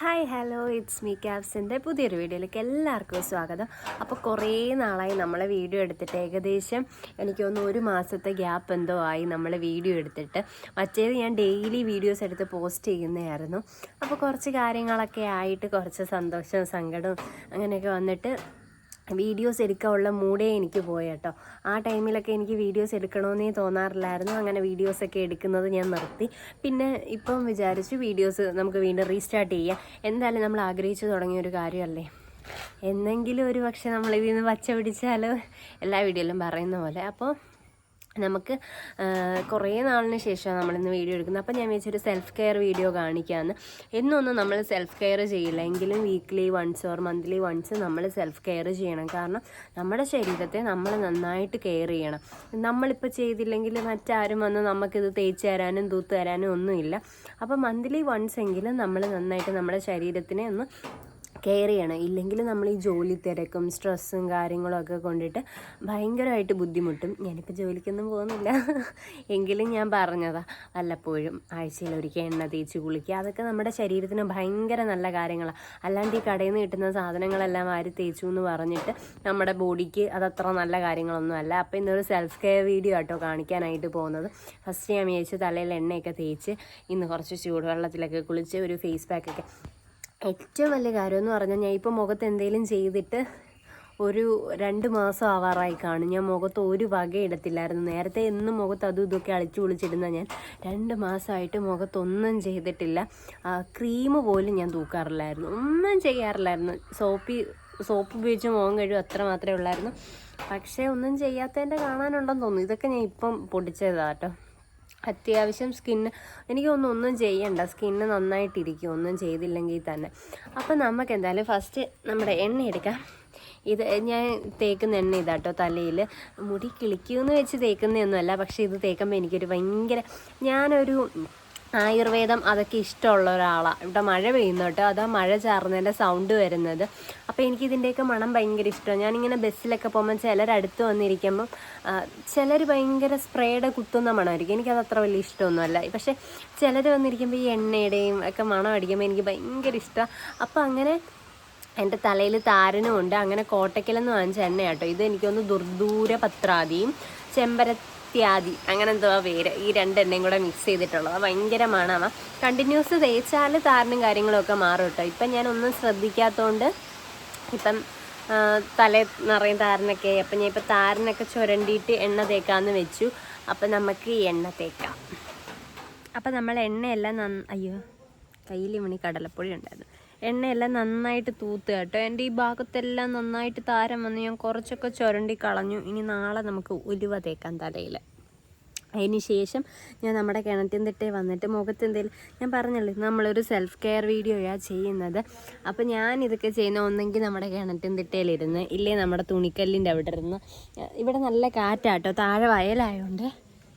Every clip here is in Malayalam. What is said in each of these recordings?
ഹായ് ഹലോ ഇറ്റ്സ് മീ ക്യാബ്സിന്റെ പുതിയൊരു വീഡിയോയിലേക്ക് എല്ലാവർക്കും സ്വാഗതം. അപ്പോൾ കുറേ നാളായി നമ്മളെ വീഡിയോ എടുത്തിട്ട് ഏകദേശം എനിക്ക് തോന്നുന്നു ഒരു മാസത്തെ ഗ്യാപ്പ് എന്തോ ആയി നമ്മൾ വീഡിയോ എടുത്തിട്ട്. മറ്റേത് ഞാൻ ഡെയിലി വീഡിയോസ് എടുത്ത് പോസ്റ്റ് ചെയ്യുന്നതായിരുന്നു. അപ്പോൾ കുറച്ച് കാര്യങ്ങളൊക്കെ ആയിട്ട് കുറച്ച് സന്തോഷവും സങ്കടവും അങ്ങനെയൊക്കെ വന്നിട്ട് വീഡിയോസ് എടുക്കാനുള്ള മൂഡേ എനിക്ക് പോയി കേട്ടോ. ആ ടൈമിലൊക്കെ എനിക്ക് വീഡിയോസ് എടുക്കണമെന്നേ തോന്നാറില്ലായിരുന്നു. അങ്ങനെ വീഡിയോസൊക്കെ എടുക്കുന്നത് ഞാൻ നിർത്തി. പിന്നെ ഇപ്പം വിചാരിച്ചു വീഡിയോസ് നമുക്ക് വീണ്ടും റീസ്റ്റാർട്ട് ചെയ്യാം. എന്തായാലും നമ്മൾ ആഗ്രഹിച്ചു തുടങ്ങിയ ഒരു കാര്യമല്ലേ? എന്നെങ്കിലും ഒരു പക്ഷേ നമ്മളിതിൽ നിന്ന് പച്ച പിടിച്ചാൽ എല്ലാ വീഡിയോയിലും പറയുന്ന പോലെ. അപ്പോൾ നമുക്ക് കുറേ നാളിന് ശേഷമാണ് നമ്മളിന്ന് വീഡിയോ എടുക്കുന്നത്. അപ്പോൾ ഞാൻ വിചാരിച്ചൊരു സെൽഫ് കെയർ വീഡിയോ കാണിക്കാമെന്ന് എന്നൊന്നും നമ്മൾ സെൽഫ് കെയർ ചെയ്യില്ല. എങ്കിലും weekly once or monthly once നമ്മൾ സെൽഫ് കെയർ ചെയ്യണം. കാരണം നമ്മുടെ ശരീരത്തെ നമ്മൾ നന്നായിട്ട് കെയർ ചെയ്യണം. നമ്മളിപ്പോൾ ചെയ്തില്ലെങ്കിൽ മറ്റാരും വന്ന് നമുക്കിത് തേച്ച് തരാനും തൂത്ത് തരാനും ഒന്നുമില്ല. അപ്പോൾ മന്ത്ലി വൺസ് എങ്കിലും നമ്മൾ നന്നായിട്ട് നമ്മുടെ ശരീരത്തിനെ ഒന്ന് കെയർ ചെയ്യണം. ഇല്ലെങ്കിൽ നമ്മൾ ഈ ജോലി തിരക്കും സ്ട്രെസ്സും കാര്യങ്ങളും ഒക്കെ കൊണ്ടിട്ട് ഭയങ്കരമായിട്ട് ബുദ്ധിമുട്ടും. ഞാനിപ്പോൾ ജോലിക്കൊന്നും പോകുന്നില്ല. എങ്കിലും ഞാൻ പറഞ്ഞതാ വല്ലപ്പോഴും ആഴ്ചയിൽ ഒരിക്കൽ എണ്ണ തേച്ച് കുളിക്കുക. അതൊക്കെ നമ്മുടെ ശരീരത്തിന് ഭയങ്കര നല്ല കാര്യങ്ങളാണ് അല്ലാണ്ട് ഈ കടയിൽ നിന്ന് കിട്ടുന്ന സാധനങ്ങളെല്ലാം ആര് തേച്ചു എന്ന് പറഞ്ഞിട്ട് നമ്മുടെ ബോഡിക്ക് അതത്ര നല്ല കാര്യങ്ങളൊന്നും അല്ല. അപ്പോൾ ഇന്നൊരു സെൽഫ് കെയർ വീഡിയോ ആട്ടോ കാണിക്കാനായിട്ട് പോകുന്നത്. ഫസ്റ്റ് ഞാൻ വിചാരിച്ചു തലയിൽ എണ്ണയൊക്കെ തേച്ച് ഇന്ന് കുറച്ച് ചൂടുവെള്ളത്തിലൊക്കെ കുളിച്ച് ഒരു ഫേസ് പാക്കൊക്കെ ഏറ്റവും വലിയ കാര്യം എന്ന് പറഞ്ഞാൽ ഞാൻ ഇപ്പോൾ മുഖത്ത് എന്തെങ്കിലും ചെയ്തിട്ട് ഒരു രണ്ട് മാസം ആവാറായി കാണും. ഞാൻ മുഖത്ത് ഒരു വക ഇടത്തില്ലായിരുന്നു നേരത്തെ എന്നും മുഖത്ത് അതും ഇതൊക്കെ അളിച്ചു കുളിച്ചിടുന്ന ഞാൻ രണ്ട് മാസമായിട്ട് മുഖത്തൊന്നും ചെയ്തിട്ടില്ല. ക്രീം പോലും ഞാൻ തൂക്കാറില്ലായിരുന്നു. ഒന്നും ചെയ്യാറില്ലായിരുന്നു. സോപ്പി സോപ്പ് ഉപയോഗിച്ച് മുഖം കഴിയും അത്ര മാത്രമേ ഉള്ളായിരുന്നു. പക്ഷേ ഒന്നും ചെയ്യാത്തതിന്റെ കാണാനുണ്ടെന്ന് തോന്നുന്നു. ഇതൊക്കെ ഞാൻ ഇപ്പം പൊടിച്ചതാട്ടോ അത്യാവശ്യം സ്കിന്ന് എനിക്ക് ഒന്നും ഒന്നും ചെയ്യണ്ട. സ്കിന്ന് നന്നായിട്ടിരിക്കും. ഒന്നും ചെയ്തില്ലെങ്കിൽ തന്നെ. അപ്പം നമുക്ക് എന്തായാലും ഫസ്റ്റ് നമ്മുടെ എണ്ണ എടുക്കാം. ഇത് ഞാൻ തേക്കുന്ന എണ്ണ ഇതാട്ടോ തലയിൽ മുടി കിളിക്കുമെന്ന് വെച്ച് തേക്കുന്നതൊന്നുമല്ല. പക്ഷേ ഇത് തേക്കുമ്പോൾ എനിക്കൊരു ഭയങ്കര ഞാനൊരു ആയുർവേദം അതൊക്കെ ഇഷ്ടമുള്ള ഒരാളാണ് ഇവിടെ മഴ പെയ്യുന്നു കേട്ടോ. അതാ മഴ ചാർന്നതിന്റെ സൗണ്ട് വരുന്നത്. അപ്പോൾ എനിക്ക് ഇതിന്റെയൊക്കെ മണം ഭയങ്കര ഇഷ്ടമാണ്. ഞാനിങ്ങനെ ബസ്സിലൊക്കെ പോകുമ്പോൾ ചിലരടുത്ത് വന്നിരിക്കുമ്പം ചിലർ ഭയങ്കര സ്പ്രേയുടെ കുത്തുന്ന മണമായിരിക്കും. എനിക്കത് അത്ര വലിയ ഇഷ്ടമൊന്നുമല്ല. പക്ഷേ ചിലർ വന്നിരിക്കുമ്പോൾ ഈ എണ്ണയുടെയും ഒക്കെ മണം അടിക്കുമ്പോൾ എനിക്ക് ഭയങ്കര ഇഷ്ടമാണ് അപ്പോൾ അങ്ങനെ എന്റെ തലയിൽ താരനും ഉണ്ട്. അങ്ങനെ കോട്ടയ്ക്കലെന്ന് വാങ്ങിച്ച എണ്ണ കേട്ടോ ഇത് എനിക്കൊന്ന് ദുർദൂര പത്രാദിയും ചെമ്പരത്യാദി അങ്ങനെ എന്തോ പേര്. ഈ രണ്ടെണ്ണയും കൂടെ മിക്സ് ചെയ്തിട്ടുള്ളത്. ഭയങ്കര മണമാണ് കണ്ടിന്യൂസ് തേച്ചാൽ താരനും കാര്യങ്ങളൊക്കെ മാറും കേട്ടോ. ഇപ്പം ഞാനൊന്നും ശ്രദ്ധിക്കാത്തതുകൊണ്ട് ഇപ്പം തല നിറയും താരനൊക്കെ അപ്പം ഞാൻ ഇപ്പം താരനൊക്കെ ചുരണ്ടിയിട്ട് എണ്ണ തേക്കാമെന്ന് വെച്ചു. അപ്പം നമുക്ക് എണ്ണ തേക്കാം. അപ്പം നമ്മൾ എണ്ണയെല്ലാം നന്ന അയ്യോ കയ്യിൽ മണി കടലപ്പൊടി ഉണ്ടായിരുന്നു. എണ്ണയെല്ലാം നന്നായിട്ട് തൂത്ത് കേട്ടോ. എന്റെ ഈ ഭാഗത്തെല്ലാം നന്നായിട്ട് താരം വന്ന് ഞാൻ കുറച്ചൊക്കെ ചുരണ്ടി കളഞ്ഞു. ഇനി നാളെ നമുക്ക് ഉലുവ തേക്കാൻ തലയിൽ. ശേഷം ഞാൻ നമ്മുടെ കിണറ്റിൻ തിട്ടേ വന്നിട്ട് മുഖത്ത് എന്തെങ്കിലും ഞാൻ പറഞ്ഞല്ലോ നമ്മളൊരു സെൽഫ് കെയർ വീഡിയോയാണ് ചെയ്യുന്നത്. അപ്പോൾ ഞാൻ ഇതൊക്കെ ചെയ്യുന്ന ഒന്നെങ്കിൽ നമ്മുടെ കിണറ്റിൻ തിട്ടയിലിരുന്ന് ഇല്ലേ നമ്മുടെ തുണിക്കല്ലിന്റെ അവിടെ ഇരുന്ന്. ഇവിടെ നല്ല കാറ്റാട്ടോ താഴെ വയലായതുകൊണ്ട്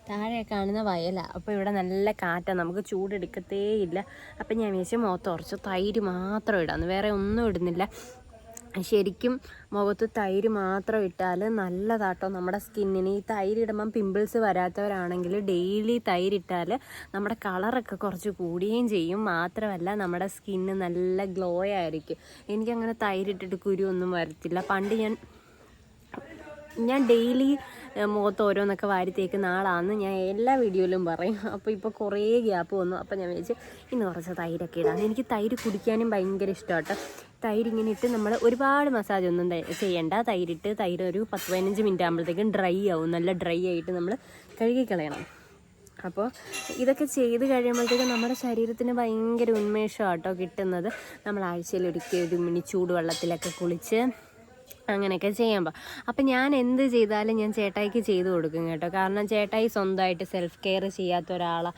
താഴെ കാണുന്ന വയലാണ് അപ്പോൾ ഇവിടെ നല്ല കാറ്റാണ് നമുക്ക് ചൂടെടുക്കത്തേയില്ല അപ്പം ഞാൻ വിചാരിച്ചു മുഖത്ത് കുറച്ച് തൈര് മാത്രം ഇടാന്ന് വേറെ ഒന്നും ഇടുന്നില്ല. ശരിക്കും മുഖത്ത് തൈര് മാത്രം ഇട്ടാൽ നല്ലതാട്ടോ നമ്മുടെ സ്കിന്നിന്. ഈ തൈര് ഇടുമ്പം പിമ്പിൾസ് വരാത്തവരാണെങ്കിൽ ഡെയിലി തൈര് ഇട്ടാൽ നമ്മുടെ കളറൊക്കെ കുറച്ച് കൂടുകയും ചെയ്യും. മാത്രമല്ല നമ്മുടെ സ്കിന്ന് നല്ല ഗ്ലോ ആയിരിക്കും. എനിക്കങ്ങനെ തൈരിട്ടിട്ട് കുരു ഒന്നും വരത്തില്ല. പണ്ട് ഞാൻ ഞാൻ ഡെയിലി മുഖത്ത് ഓരോന്നൊക്കെ വാരി തേക്കുന്ന ആളാന്ന് ഞാൻ എല്ലാ വീഡിയോയിലും പറയും. അപ്പോൾ ഇപ്പോൾ കുറേ ഗ്യാപ്പ് വന്നു. അപ്പോൾ ഞാൻ വിചാരിച്ചു ഇന്ന് കുറച്ച് തൈരൊക്കെ ഇടാം. എനിക്ക് തൈര് കുടിക്കാനും ഭയങ്കര ഇഷ്ടമാട്ടോ. തൈര് ഇങ്ങനെ ഇട്ട് നമ്മൾ ഒരുപാട് മസാജ് ഒന്നും ചെയ്യണ്ട. തൈരിട്ട് തൈര് ഒരു പത്ത് പതിനഞ്ച് മിനിറ്റ് ആകുമ്പോഴത്തേക്കും ഡ്രൈ ആവും. നല്ല ഡ്രൈ ആയിട്ട് നമ്മൾ കഴുകിക്കളയണം. അപ്പോൾ ഇതൊക്കെ ചെയ്ത് കഴിയുമ്പോഴത്തേക്കും നമ്മുടെ ശരീരത്തിന് ഭയങ്കര ഉന്മേഷമാട്ടോ കിട്ടുന്നത്. നമ്മൾ ആഴ്ചയിൽ ഒരിക്കൽ ഒരു മിനി ചൂടുവെള്ളത്തിലൊക്കെ കുളിച്ച് അങ്ങനെയൊക്കെ ചെയ്യുമ്പോൾ അപ്പം ഞാൻ എന്ത് ചെയ്താലും ഞാൻ ചേട്ടായിക്ക് ചെയ്തു കൊടുക്കും കേട്ടോ. കാരണം ചേട്ടായി സ്വന്തമായിട്ട് സെൽഫ് കെയർ ചെയ്യാത്ത ഒരാളാണ്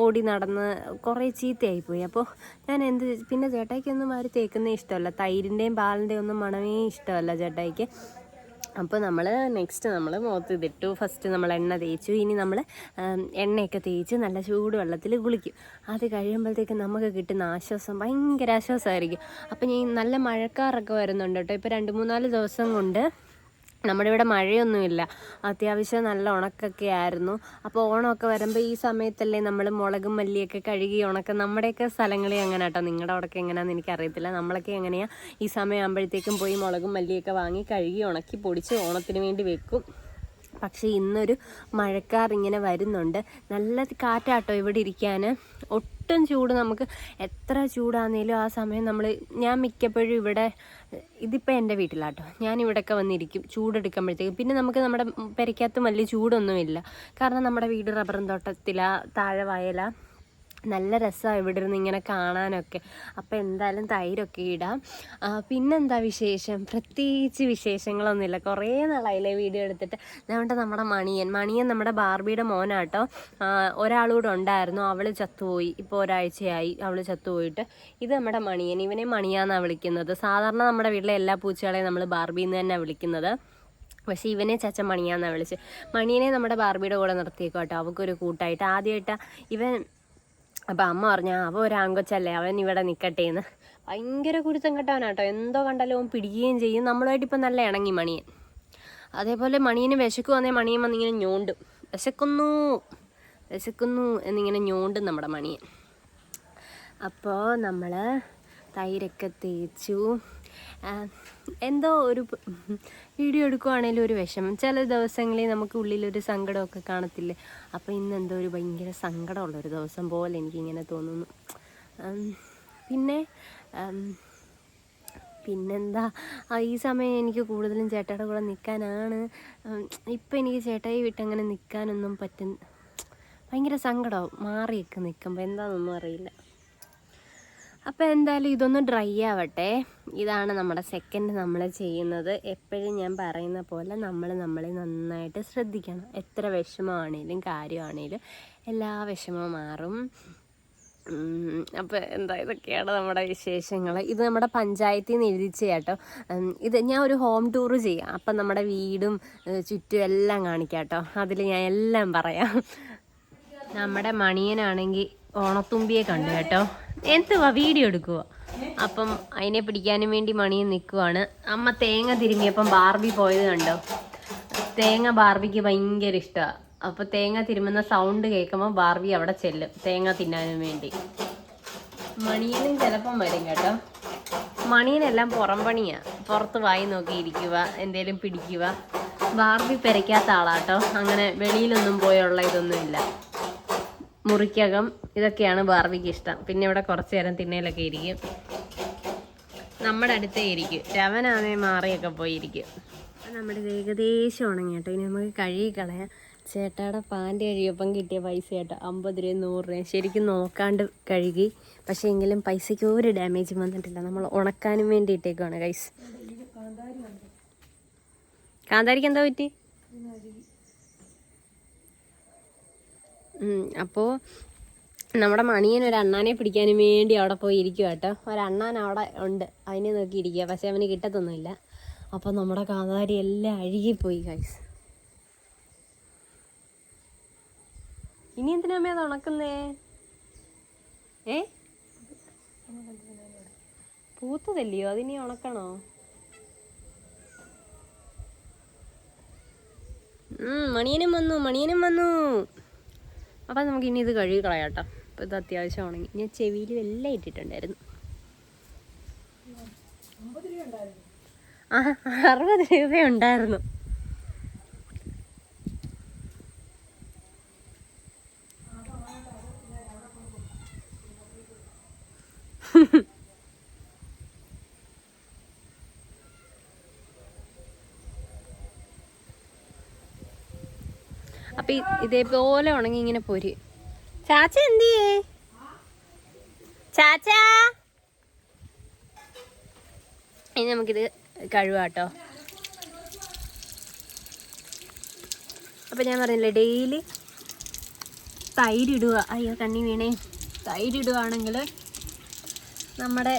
ഓടി നടന്ന് കുറേ ചീത്തയായിപ്പോയി അപ്പോൾ ഞാൻ എന്ത് പിന്നെ ചേട്ടായിക്കൊന്നും ആര് തേക്കുന്ന ഇഷ്ടമല്ല. തൈരിന്റെയും പാലിന്റെയും ഒന്നും മണമേ ഇഷ്ടമല്ല ചേട്ടായിക്ക്. അപ്പോൾ നമ്മൾ നെക്സ്റ്റ് നമ്മൾ മുഖത്ത് ഇതിട്ടു. ഫസ്റ്റ് നമ്മൾ എണ്ണ തേച്ചു. ഇനി നമ്മൾ എണ്ണയൊക്കെ തേച്ച് നല്ല ചൂടുവെള്ളത്തിൽ കുളിക്കും. അത് കഴിയുമ്പോഴത്തേക്ക് നമുക്ക് കിട്ടുന്ന ആശ്വാസം ഭയങ്കര ആശ്വാസമായിരിക്കും. അപ്പോൾ ഞാൻ നല്ല മഴക്കാറൊക്കെ വരുന്നുണ്ട് കേട്ടോ. ഇപ്പോൾ രണ്ട് മൂന്നാൽ ദിവസം കൊണ്ട് നമ്മുടെ ഇവിടെ മഴയൊന്നുമില്ല. അത്യാവശ്യം നല്ല ഉണക്കൊക്കെ ആയിരുന്നു. അപ്പോൾ ഓണമൊക്കെ വരുമ്പോൾ ഈ സമയത്തല്ലേ നമ്മൾ മുളകും മല്ലിയൊക്കെ കഴുകി ഉണക്കം നമ്മുടെയൊക്കെ സ്ഥലങ്ങളിൽ അങ്ങനെ കേട്ടോ നിങ്ങളുടെ അവിടെയൊക്കെ എങ്ങനെയാണെന്ന് എനിക്കറിയത്തില്ല. നമ്മളൊക്കെ എങ്ങനെയാണ് ഈ സമയമാകുമ്പോഴത്തേക്കും പോയി മുളകും മല്ലിയൊക്കെ വാങ്ങി കഴുകി ഉണക്കി പൊടിച്ച് ഓണത്തിന് വേണ്ടി വെക്കും. പക്ഷേ ഇന്നൊരു മഴക്കാർ ഇങ്ങനെ വരുന്നുണ്ട്. നല്ല കാറ്റാട്ടോ ഇവിടെ ഇരിക്കാൻ ഒട്ടും ചൂട് നമുക്ക് എത്ര ചൂടാണെങ്കിലും ആ സമയം നമ്മൾ ഞാൻ മിക്കപ്പോഴും ഇവിടെ ഇതിപ്പോൾ എന്റെ വീട്ടിലാട്ടോ. ഞാൻ ഇവിടെയൊക്കെ വന്നിരിക്കും ചൂടെടുക്കുമ്പോഴത്തേക്കും. പിന്നെ നമുക്ക് നമ്മുടെ പെരയ്ക്കകത്ത് വലിയ ചൂടൊന്നുമില്ല. കാരണം നമ്മുടെ വീട് റബ്ബറും തോട്ടത്തില താഴെ വയലാ. നല്ല രസമാണ് ഇവിടെ ഇരുന്ന് ഇങ്ങനെ കാണാനൊക്കെ. അപ്പോൾ എന്തായാലും തൈരൊക്കെ ഇടാം. പിന്നെന്താ വിശേഷം? പ്രത്യേകിച്ച് വിശേഷങ്ങളൊന്നുമില്ല. കുറേ നാളായില്ലേ വീഡിയോ എടുത്തിട്ട്. അതുകൊണ്ട് നമ്മുടെ മണിയൻ. മണിയൻ നമ്മുടെ ബാർബിയുടെ മോനാട്ടോ. ഒരാളൂടെ ഉണ്ടായിരുന്നു. അവൾ ചത്തുപോയി. ഇപ്പോൾ ഒരാഴ്ചയായി അവൾ ചത്തുപോയിട്ട്. ഇത് നമ്മുടെ മണിയൻ. ഇവനെ മണിയാന്നാണ് വിളിക്കുന്നത്. സാധാരണ നമ്മുടെ വീട്ടിലെ എല്ലാ പൂച്ചകളെയും നമ്മൾ ബാർബിയിൽ നിന്ന് തന്നെ വിളിക്കുന്നത്. പക്ഷെ ഇവനെ ചച്ച മണിയാന്നാണ് വിളിച്ച് മണിയനെ നമ്മുടെ ബാർബിയുടെ കൂടെ നിർത്തിയേക്കോട്ടോ അവൾക്കൊരു കൂട്ടായിട്ട്. ആദ്യമായിട്ട് ഇവൻ അപ്പം അമ്മ പറഞ്ഞ അവ ഒരു ആങ്കൊച്ചല്ലേ അവൻ ഇവിടെ നിൽക്കട്ടെ എന്ന് ഭയങ്കര കുരുത്തം കെട്ടവനാട്ടോ. എന്തോ കണ്ടാലും അവൻ പിടിക്കുകയും ചെയ്യും. നമ്മളുമായിട്ട് ഇപ്പം നല്ല ഇണങ്ങി മണിയൻ. അതേപോലെ മണിയന് വിശക്ക് വന്നേ മണിയൻ വന്നിങ്ങനെ ഞോണ്ടും. വിശക്കുന്നു വിശക്കുന്നു എന്നിങ്ങനെ ഞോണ്ടും നമ്മുടെ മണിയൻ. അപ്പോൾ നമ്മൾ തൈരൊക്കെ തേച്ചു. എന്തോ ഒരു വീഡിയോ എടുക്കുവാണേലും ഒരു വിഷമം. ചില ദിവസങ്ങളിൽ നമുക്ക് ഉള്ളിലൊരു സങ്കടമൊക്കെ കാണത്തില്ലേ? അപ്പോൾ ഇന്ന് എന്തോ ഒരു ഭയങ്കര സങ്കടമുള്ളൊരു ദിവസം പോലെ എനിക്കിങ്ങനെ തോന്നുന്നു. പിന്നെ പിന്നെന്താ? ഈ സമയം എനിക്ക് കൂടുതലും ചേട്ടയുടെ കൂടെ നിൽക്കാനാണ് ഇപ്പം എനിക്ക് ചേട്ടായി വിട്ടങ്ങനെ നിൽക്കാനൊന്നും പറ്റും ഭയങ്കര സങ്കടമാവും മാറിയൊക്കെ നിൽക്കുമ്പോൾ എന്താണെന്നൊന്നും അറിയില്ല. അപ്പോൾ എന്തായാലും ഇതൊന്ന് ഡ്രൈ ആവട്ടെ. ഇതാണ് നമ്മുടെ സെക്കൻഡ് നമ്മൾ ചെയ്യുന്നത്. എപ്പോഴും ഞാൻ പറയുന്ന പോലെ നമ്മൾ നമ്മളെ നന്നായിട്ട് ശ്രദ്ധിക്കണം. എത്ര വിഷമമാണേലും കാര്യമാണേലും എല്ലാ വിഷമവും മാറും. അപ്പോൾ എന്താ ഇതൊക്കെയാണ് നമ്മുടെ വിശേഷങ്ങൾ ഇത് നമ്മുടെ പഞ്ചായത്തിൽ നിന്ന് എഴുതിച്ച കേട്ടോ. ഇത് ഞാൻ ഒരു ഹോം ടൂർ ചെയ്യാം. അപ്പം നമ്മുടെ വീടും ചുറ്റും എല്ലാം കാണിക്കാം കേട്ടോ അതിൽ ഞാൻ എല്ലാം പറയാം. നമ്മുടെ മണിയനാണെങ്കിൽ ഓണത്തുമ്പിയെ കണ്ടു കേട്ടോ. എന്തുവാ വീഡിയോ എടുക്കുക അപ്പം അതിനെ പിടിക്കാനും വേണ്ടി മണി നിൽക്കുവാണ് അമ്മ തേങ്ങ തിരുമ്മിയപ്പം ബാർബി പോയത് കണ്ടോ? തേങ്ങ ബാർബിക്ക് ഭയങ്കര ഇഷ്ടമാണ് അപ്പോൾ തേങ്ങ തിരുമുന്ന സൗണ്ട് കേൾക്കുമ്പോൾ ബാർബി അവിടെ ചെല്ലും തേങ്ങ തിന്നാനും വേണ്ടി. മണിയനും ചിലപ്പം വരും കേട്ടോ. മണിയനെല്ലാം പുറം പണിയാണ് പുറത്ത് വായി നോക്കിയിരിക്കുക എന്തേലും പിടിക്കുക ബാർബി പെരയ്ക്കാത്ത ആളാട്ടോ. അങ്ങനെ വെളിയിലൊന്നും പോയുള്ള ഇതൊന്നുമില്ല. മുറിക്കകം ഇതൊക്കെയാണ് ബാർബിക്ക് ഇഷ്ടം. പിന്നെ ഇവിടെ കുറച്ച് നേരം തിണ്ണയിലൊക്കെ ഇരിക്കും. നമ്മുടെ അടുത്തേ ഇരിക്കും. രവനാമേ മാറിയൊക്കെ പോയിരിക്കും. നമ്മുടെ ഏകദേശം ഉണങ്ങി കേട്ടോ ഇനി നമുക്ക് കഴുകി കളയാം. ചേട്ടായുടെ പാന്റ് കഴിയപ്പം കിട്ടിയ പൈസ കേട്ടോ. അമ്പത് രൂപ നൂറ് രൂപ ശരിക്കും നോക്കാണ്ട് കഴുകി. പക്ഷേ എങ്കിലും പൈസയ്ക്ക് ഒരു ഡാമേജും വന്നിട്ടില്ല. നമ്മൾ ഉണക്കാനും വേണ്ടി കൈസ് കാന്താരിക്ക് എന്താ പറ്റി? അപ്പോൾ നമ്മുടെ മണിയൻ ഒരു അണ്ണാനെ പിടിക്കാനും വേണ്ടി അവിടെ പോയി ഇരിക്കുക കേട്ടോ. ഒരണ്ണാൻ അവിടെ ഉണ്ട്. അതിനെ നോക്കി ഇരിക്കുക പക്ഷെ അവന് കിട്ടത്തൊന്നുമില്ല. അപ്പോൾ നമ്മുടെ കാന്താരി എല്ലാം അഴുകിപ്പോയി ഗൈസ് ഇനി എന്തിനാ അമ്മയത് ഉണക്കുന്നേ? ഏ? പൂത്തതല്ലയോ? അതിനി ഉണക്കണോ? മണിയനും വന്നു മണിയനും വന്നു. അപ്പം നമുക്ക് ഇനി ഇത് കഴുകി കളയാട്ടോ അപ്പോൾ ഇത് അത്യാവശ്യം ഉണങ്ങി. ഞാൻ ചെവിയിൽ എല്ലാം ഇട്ടിട്ടുണ്ടായിരുന്നു. ആ അറുപത് രൂപ ഉണ്ടായിരുന്നു അപ്പൊ ഇതേപോലെ ഉണങ്ങി ഇങ്ങനെ പോര്. ചാച്ച എന്തിയേ? ചാച്ച? ഇനി നമുക്കിത് കഴുകാട്ടോ അപ്പൊ ഞാൻ പറഞ്ഞില്ലേ ഡെയിലി തൈരിടുക. അയ്യോ കണ്ണി വീണേ. തൈരിടുകയാണെങ്കിൽ നമ്മുടെ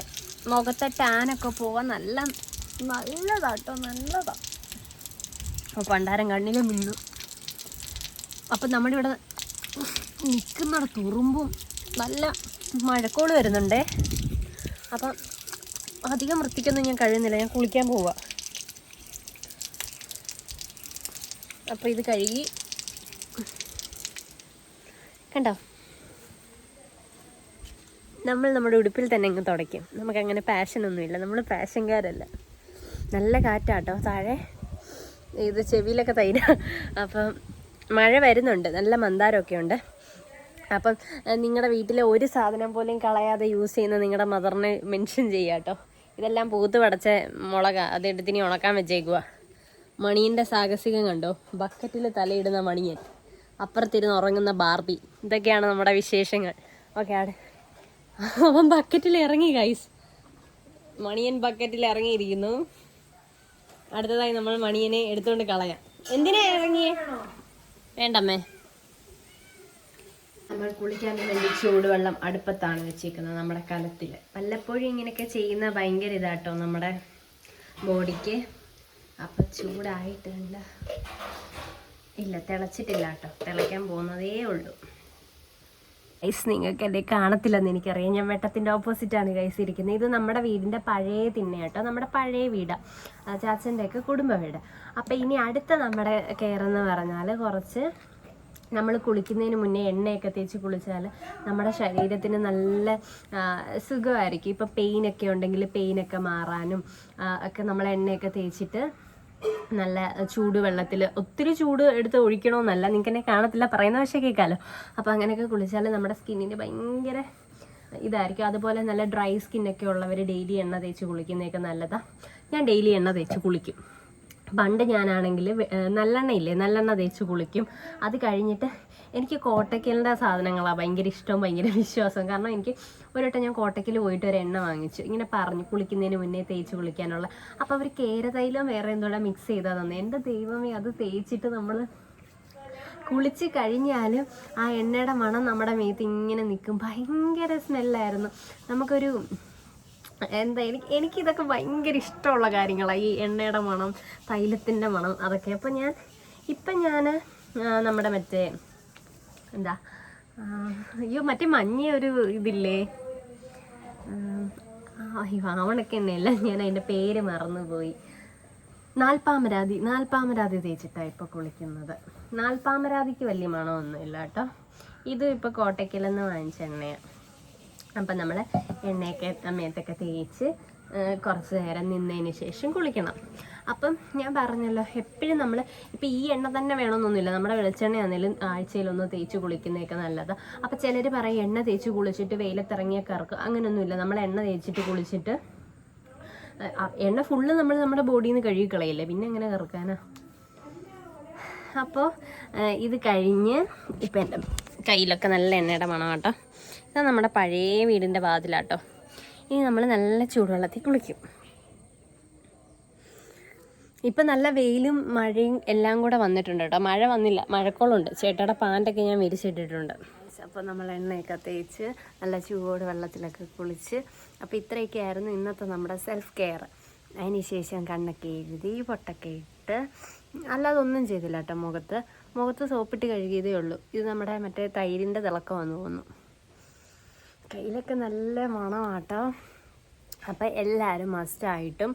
മുഖത്തെ ടാനൊക്കെ പോവാൻ നല്ല നല്ലതാട്ടോ നല്ലതാ. അപ്പോൾ പണ്ടാരം കണ്ണിലും മിന്നു. അപ്പം നമ്മുടെ ഇവിടെ നിൽക്കുന്നിട തുറുമ്പും നല്ല മഴക്കോൾ വരുന്നുണ്ടേ. അപ്പം അധികം വൃത്തിക്കൊന്നും ഞാൻ കഴിയുന്നില്ല ഞാൻ കുളിക്കാൻ പോവുക അപ്പോൾ ഇത് കഴുകി. കണ്ടോ? നമ്മൾ നമ്മുടെ ഉടുപ്പിൽ തന്നെ അങ്ങ് തുടയ്ക്കും. നമുക്കങ്ങനെ പാഷനൊന്നുമില്ല. നമ്മൾ പാഷൻകാരല്ല. നല്ല കാറ്റാട്ടോ. താഴെ ഇത് ചെവിയിലൊക്കെ തൈര. അപ്പം മഴ വരുന്നുണ്ട്. നല്ല മന്ദാരമൊക്കെ ഉണ്ട്. അപ്പം നിങ്ങളുടെ വീട്ടിലെ ഒരു സാധനം പോലും കളയാതെ യൂസ് ചെയ്യുന്ന നിങ്ങളുടെ മദറിനെ മെൻഷൻ ചെയ്യാട്ടോ ഇതെല്ലാം പൂത്ത് പടച്ച മുളക. അതെടുത്തിനി ഉണക്കാൻ വെച്ചേക്കുക മണീന്റെ സാഹസികം കണ്ടോ? ബക്കറ്റിൽ തലയിടുന്ന മണിയൻ. അപ്പുറത്തിരുന്ന് ഉറങ്ങുന്ന ബാർബി. ഇതൊക്കെയാണ് നമ്മുടെ വിശേഷങ്ങൾ. ഓക്കെ ആണ്. അവൻ ബക്കറ്റിൽ ഇറങ്ങി ഗൈസ്. മണിയൻ ബക്കറ്റിൽ ഇറങ്ങിയിരിക്കുന്നു. അടുത്തതായി നമ്മൾ മണിയനെ എടുത്തുകൊണ്ട് കളയാം. എന്തിനാ ഇറങ്ങിയേ? വേണ്ടമ്മേ. നമ്മൾ കുളിക്കാൻ വേണ്ടി ചൂടുവെള്ളം അടുപ്പത്താണ് വെച്ചേക്കുന്നത് നമ്മുടെ കലത്തിൽ വല്ലപ്പോഴും ഇങ്ങനെയൊക്കെ ചെയ്യുന്ന ഭയങ്കര ഇതാട്ടോ നമ്മുടെ ബോഡിക്ക്. അപ്പം ചൂടായിട്ടില്ല ഇല്ല തിളച്ചിട്ടില്ല കേട്ടോ. തിളയ്ക്കാൻ പോകുന്നതേ ഉള്ളൂ. ഗൈസ് നിങ്ങൾക്ക് എന്നെ കാണത്തില്ലെന്ന് എനിക്കറിയാം. ഞാൻ വെട്ടത്തിന്റെ ഓപ്പോസിറ്റാണ് ഗൈസ് ഇരിക്കുന്നത്. ഇത് നമ്മുടെ വീടിന്റെ പഴയ തിന്നെ കേട്ടോ നമ്മുടെ പഴയ വീടാണ് ചാച്ചന്റെയൊക്കെ കുടുംബ വീട്. അപ്പോൾ ഇനി അടുത്ത നമ്മുടെ കെയർ എന്ന് പറഞ്ഞാൽ കുറച്ച് നമ്മൾ കുളിക്കുന്നതിന് മുന്നേ എണ്ണയൊക്കെ തേച്ച് കുളിച്ചാൽ നമ്മുടെ ശരീരത്തിന് നല്ല സുഖമായിരിക്കും. ഇപ്പോൾ പെയിനൊക്കെ ഉണ്ടെങ്കിൽ പെയിനൊക്കെ മാറാനും ഒക്കെ നമ്മൾ എണ്ണയൊക്കെ തേച്ചിട്ട് നല്ല ചൂട് വെള്ളത്തിൽ ഒത്തിരി ചൂട് എടുത്ത് ഒഴിക്കണമെന്നല്ല നിങ്ങൾക്ക് എന്നെ കാണത്തില്ല പറയുന്ന പക്ഷേ കേൾക്കാമല്ലോ അപ്പോൾ അങ്ങനെയൊക്കെ കുളിച്ചാൽ നമ്മുടെ സ്കിന്നിന് ഭയങ്കര ഇതായിരിക്കും. അതുപോലെ നല്ല ഡ്രൈ സ്കിന്നൊക്കെ ഉള്ളവർ ഡെയിലി എണ്ണ തേച്ച് കുളിക്കുന്നതൊക്കെ നല്ലതാണ് ഞാൻ ഡെയിലി എണ്ണ തേച്ച് കുളിക്കും. പണ്ട് ഞാനാണെങ്കിൽ നല്ലെണ്ണയില്ലേ നല്ലെണ്ണ തേച്ച് കുളിക്കും. അത് കഴിഞ്ഞിട്ട് എനിക്ക് കോട്ടയ്ക്കലിന്റെ സാധനങ്ങളാണ് ഭയങ്കര ഇഷ്ടവും ഭയങ്കര വിശ്വാസം കാരണം എനിക്ക് ഒരു വട്ടം ഞാൻ കോട്ടയ്ക്കൽ പോയിട്ട് ഒരു എണ്ണ വാങ്ങിച്ചു. ഇങ്ങനെ പറഞ്ഞു കുളിക്കുന്നതിന് മുന്നേ തേച്ച് കുളിക്കാനുള്ള. അപ്പോൾ അവർ കേരതൈലം വേറെ എന്തോടെ മിക്സ് ചെയ്താൽ തന്നെ. എന്റെ ദൈവമേ അത് തേച്ചിട്ട് നമ്മൾ കുളിച്ച് കഴിഞ്ഞാലും ആ എണ്ണയുടെ മണം നമ്മുടെ മേത്ത് ഇങ്ങനെ നിൽക്കും. ഭയങ്കര സ്മെല്ലായിരുന്നു. നമുക്കൊരു എന്താ എനിക്ക് എനിക്കിതൊക്കെ ഭയങ്കര ഇഷ്ടമുള്ള കാര്യങ്ങളാണ് ഈ എണ്ണയുടെ മണം തൈലത്തിന്റെ മണം അതൊക്കെ. അപ്പം ഞാൻ ഇപ്പം ഞാൻ നമ്മുടെ മറ്റേ എന്താ? അയ്യോ മറ്റേ മഞ്ഞ ഒരു ഇതില്ലേ അയ്യോ ആവണൊക്കെ തന്നെയല്ല ഞാൻ അതിന്റെ പേര് മറന്നുപോയി. നാൽപ്പാമരാതി നാൽപ്പാമരാതി തേച്ചിട്ടാണ് ഇപ്പോൾ കുളിക്കുന്നത്. നാൽപ്പാമരാതിക്ക് വലിയ മണമൊന്നുമില്ല കേട്ടോ. ഇത് ഇപ്പോൾ കോട്ടയ്ക്കൽ നിന്ന് വാങ്ങിച്ച എണ്ണയാണ് അപ്പം നമ്മൾ എണ്ണയൊക്കെ അമ്മയത്തൊക്കെ തേച്ച് കുറച്ച് നേരം നിന്നതിന് ശേഷം കുളിക്കണം. അപ്പം ഞാൻ പറഞ്ഞല്ലോ എപ്പോഴും നമ്മൾ ഇപ്പം ഈ എണ്ണ തന്നെ വേണമെന്നൊന്നുമില്ല. നമ്മുടെ വെളിച്ചെണ്ണയാണെങ്കിലും ആഴ്ചയിലൊന്ന് തേച്ച് കുളിക്കുന്നതൊക്കെ നല്ലതാണ് അപ്പം ചിലർ പറയും എണ്ണ തേച്ച് കുളിച്ചിട്ട് വെയിലത്തിറങ്ങിയ കറക്കും. അങ്ങനെയൊന്നുമില്ല. നമ്മൾ എണ്ണ തേച്ചിട്ട് കുളിച്ചിട്ട് എണ്ണ ഫുള്ള് നമ്മൾ നമ്മുടെ ബോഡിയിൽ നിന്ന് കഴുകി കളയില്ലേ പിന്നെ എങ്ങനെ കറക്കാനാ? അപ്പോൾ ഇത് കഴിഞ്ഞ് ഇപ്പം എന്റെ കയ്യിലൊക്കെ നല്ല എണ്ണയുടെ മണം കേട്ടോ. ഇത് നമ്മുടെ പഴയ വീടിന്റെ വാതിലാട്ടോ. ഇനി നമ്മൾ നല്ല ചൂടുവെള്ളത്തിൽ കുളിക്കും. ഇപ്പം നല്ല വെയിലും മഴയും എല്ലാം കൂടെ വന്നിട്ടുണ്ട് കേട്ടോ. മഴ വന്നില്ല. മഴക്കോളുണ്ട്. ചേട്ടയുടെ പാന്റൊക്കെ ഞാൻ വിരിച്ചിട്ടിട്ടുണ്ട്. അപ്പോൾ നമ്മൾ എണ്ണയൊക്കെ തേച്ച് നല്ല ചൂട് വെള്ളത്തിലൊക്കെ കുളിച്ച്. അപ്പോൾ ഇത്രയൊക്കെ ആയിരുന്നു ഇന്നത്തെ നമ്മുടെ സെൽഫ് കെയർ അതിന് ശേഷം കണ്ണൊക്കെ എഴുതി പൊട്ടൊക്കെ ഇട്ട്. അല്ലാതെ ഒന്നും ചെയ്തില്ല കേട്ടോ മുഖത്ത്. മുഖത്ത് സോപ്പിട്ട് കഴുകിയതേ ഉള്ളൂ. ഇത് നമ്മുടെ മറ്റേ തൈരിന്റെ തിളക്കം വന്നു തോന്നുന്നു. കയ്യിലൊക്കെ നല്ല മണമാട്ടോ. അപ്പോൾ എല്ലാവരും മസ്റ്റായിട്ടും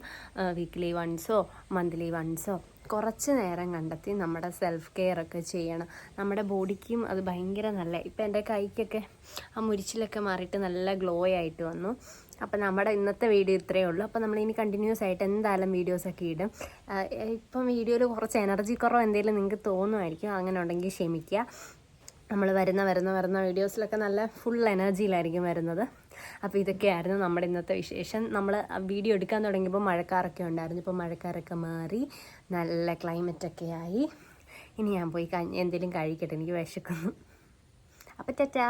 വീക്ക്ലി വൺസോ മന്ത്ലി വൺസോ കുറച്ച് നേരം കണ്ടെത്തി നമ്മുടെ സെൽഫ് കെയർ ഒക്കെ ചെയ്യണം. നമ്മുടെ ബോഡിക്കും അത് ഭയങ്കര നല്ല ഇപ്പം എന്റെ കൈക്കൊക്കെ ആ മുരിച്ചിലൊക്കെ മാറിയിട്ട് നല്ല ഗ്ലോ ആയിട്ട് വന്നു. അപ്പോൾ നമ്മുടെ ഇന്നത്തെ വീഡിയോ ഇത്രയേ ഉള്ളൂ. അപ്പോൾ നമ്മളിനി കണ്ടിന്യൂസ് ആയിട്ട് എന്തായാലും വീഡിയോസൊക്കെ ഇടും. ഇപ്പം വീഡിയോയിൽ കുറച്ച് എനർജി കുറവ് എന്തെങ്കിലും നിങ്ങൾക്ക് തോന്നുമായിരിക്കും അങ്ങനെ ഉണ്ടെങ്കിൽ ക്ഷമിക്കുക. നമ്മൾ വരുന്ന വരുന്ന വരുന്ന വീഡിയോസിലൊക്കെ നല്ല ഫുൾ എനർജിയിലായിരിക്കും വരുന്നത്. അപ്പോൾ ഇതൊക്കെയായിരുന്നു നമ്മുടെ ഇന്നത്തെ വിശേഷം. നമ്മൾ വീഡിയോ എടുക്കാൻ തുടങ്ങിയപ്പോൾ മഴക്കാരൊക്കെ ഉണ്ടായിരുന്നു. ഇപ്പോൾ മഴക്കാരൊക്കെ മാറി നല്ല ക്ലൈമറ്റൊക്കെ ആയി. ഇനി ഞാൻ പോയി എന്തെങ്കിലും കഴിക്കട്ടെ. എനിക്ക് വിശക്കുന്നു. അപ്പോൾ ടാറ്റാ.